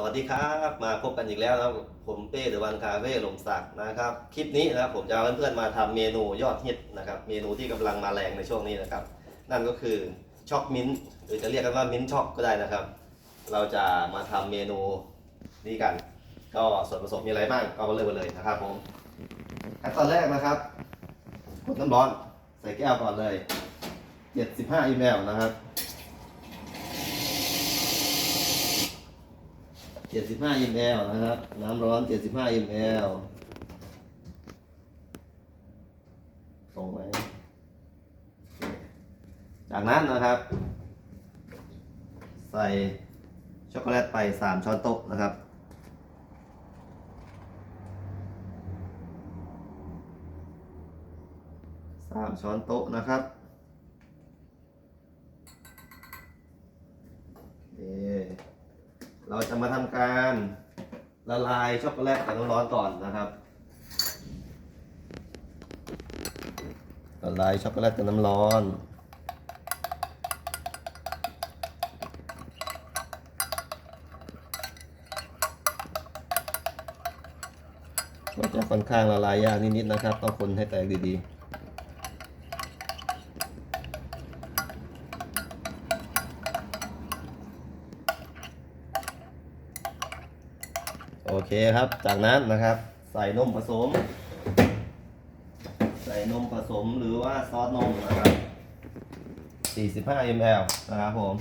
สวัสดีครับมาพบกันอีกแล้วนะครับผมเป้เดอะวันคาเฟ่ลมศักดิ์นะครับคลิปนี้นะครับผมจะเอาเพื่อนๆมาทำเมนูยอดฮิตนะครับเมนูที่กำลังมาแรงในช่วงนี้นะครับ นั่นก็คือช็อกมิ้นท์หรือจะเรียกกันว่ามิ้นช็อกก็ได้นะครับ เราจะมาทำเมนูนี้กัน ก็ส่วนผสมมีอะไรบ้างก็มาเริ่มกันเลยนะครับผมขั้นตอนแรกนะครับกดน้ำร้อนใส่แก้วก่อนเลย75 ml นะครับ 75 ml นะครับ น้ำร้อน 75 ml ส่งไปจากนั้นนะครับ ใส่ช็อกโกแลตไป 3 ช้อนโต๊ะนะครับสามช้อนโต๊ะนะครับโอเค เราจะมาทำการละลายช็อกโกแลตกับน้ำร้อนก่อนนะครับละลายช็อกโกแลตกับน้ำร้อนก็จะค่อนข้างละลายยากนิดๆนะครับต้องคนให้แตกดีๆ โอเคครับ จากนั้นนะครับ ใส่นมผสม ใส่นมผสมหรือว่าซอสนมนะครับ 45 ml นะครับผม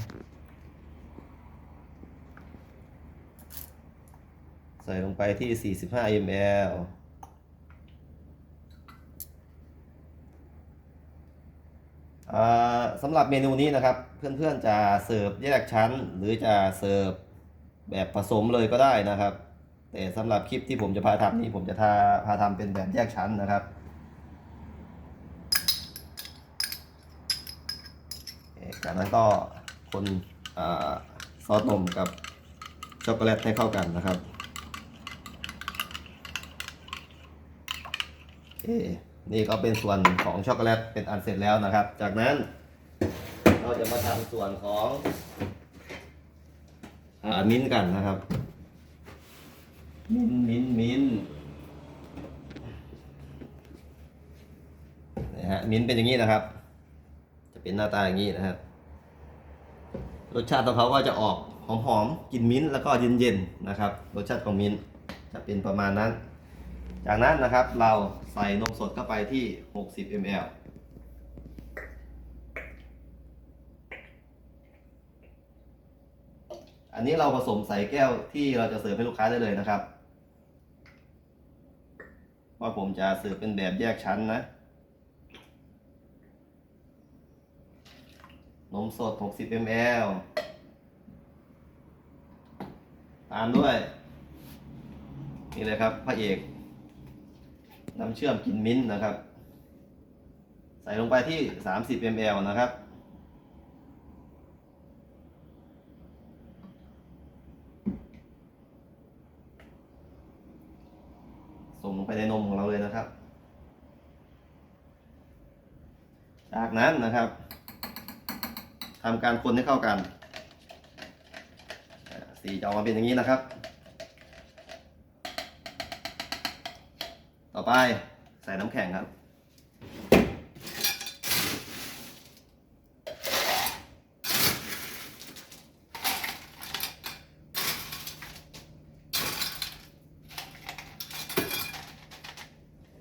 ใส่ลงไปที่ 45 ml อ่าสำหรับเมนูนี้นะครับ เพื่อนๆจะเสิร์ฟแยกชั้น หรือจะเสิร์ฟแบบผสมเลยก็ได้นะครับ แต่สำหรับคลิปที่ผมจะพาทำนี่ผมจะทาพาทำเป็นแบบแยกชั้นนะครับโอเคจากนั้นก็คนอ่าซอสนมกับช็อกโกแลตให้เข้ากันนะครับโอเคนี่ก็เป็นส่วนของช็อกโกแลตเป็นอันเสร็จแล้วนะครับ จากนั้นเราจะมาทำส่วนของอามิ้นท์กันนะครับ มิ้นมิ้นมิ้นนะฮะมิ้นเป็นอย่างนี้นะครับ จะเป็นหน้าตาอย่างนี้นะครับ รสชาติของเขาก็จะออกหอมๆกลิ่นมิ้นแล้วก็เย็นๆนะครับ รสชาติของมิ้นจะเป็นประมาณนั้น จากนั้นนะครับเราใส่นมสดเข้าไปที่ 60 ml อันนี้เราผสมใส่แก้วที่เราจะเสิร์ฟให้ลูกค้าได้เลยนะครับ ว่าผมจะเสิร์ฟเป็นแบบแยกชั้นนะ นมสด 60 ml ตามด้วย นี่เลยครับพระเอก น้ำเชื่อมกลิ่นมิ้นนะครับ ใส่ลงไปที่ 30 ml นะครับ ส่งลงไปในนมของเราเลยนะครับ จากนั้นนะครับทำการคนให้เข้ากัน สีจะออกมาเป็นอย่างนี้นะครับ ต่อไปใส่น้ำแข็งครับ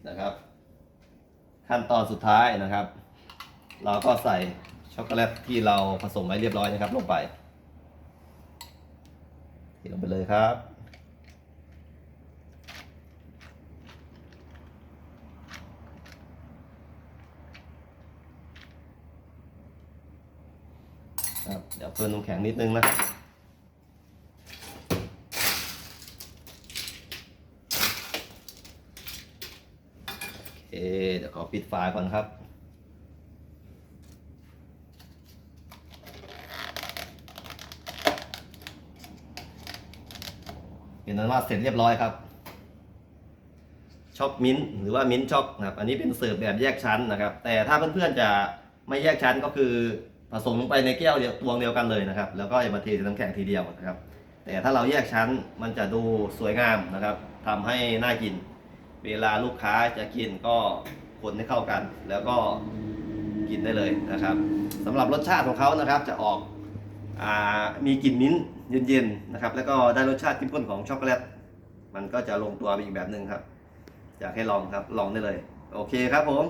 นะครับ ขั้นตอนสุดท้ายนะครับ เราก็ใส่ช็อกโกแลตที่เราผสมไว้เรียบร้อยนะครับ ลงไปเทลงไปเลยครับครับเดี๋ยวเพิ่มน้ำแข็งนิดนึงนะ เดี๋ยวขอปิดฝาก่อนครับเป็นนั้นว่าเสร็จเรียบร้อยครับช็อกมิ้นท์หรือว่ามิ้นช็อกนะครับ อันนี้เป็นเสิร์ฟแบบแยกชั้นนะครับ แต่ถ้าเพื่อนๆจะไม่แยกชั้นก็คือผสมลงไปในแก้วเดียวตวงเดียวกันเลยนะครับ แล้วก็อย่ามาเทใส่น้ำแข็งทีเดียวนะครับ แต่ถ้าเราแยกชั้นมันจะดูสวยงามนะครับทำให้น่ากิน เวลาลูกค้าจะกินก็คนให้เข้ากัน แล้วก็กินได้เลยนะครับสำหรับรสชาติของเขานะครับจะออกอามีกลิ่นมิ้นท์เย็นๆนะครับแล้วก็ได้รสชาติเข้มข้นของช็อกโกแลตมันก็จะลงตัวไปอีกแบบหนึ่งครับ อยากให้ลองครับลองได้เลย โอเคครับผม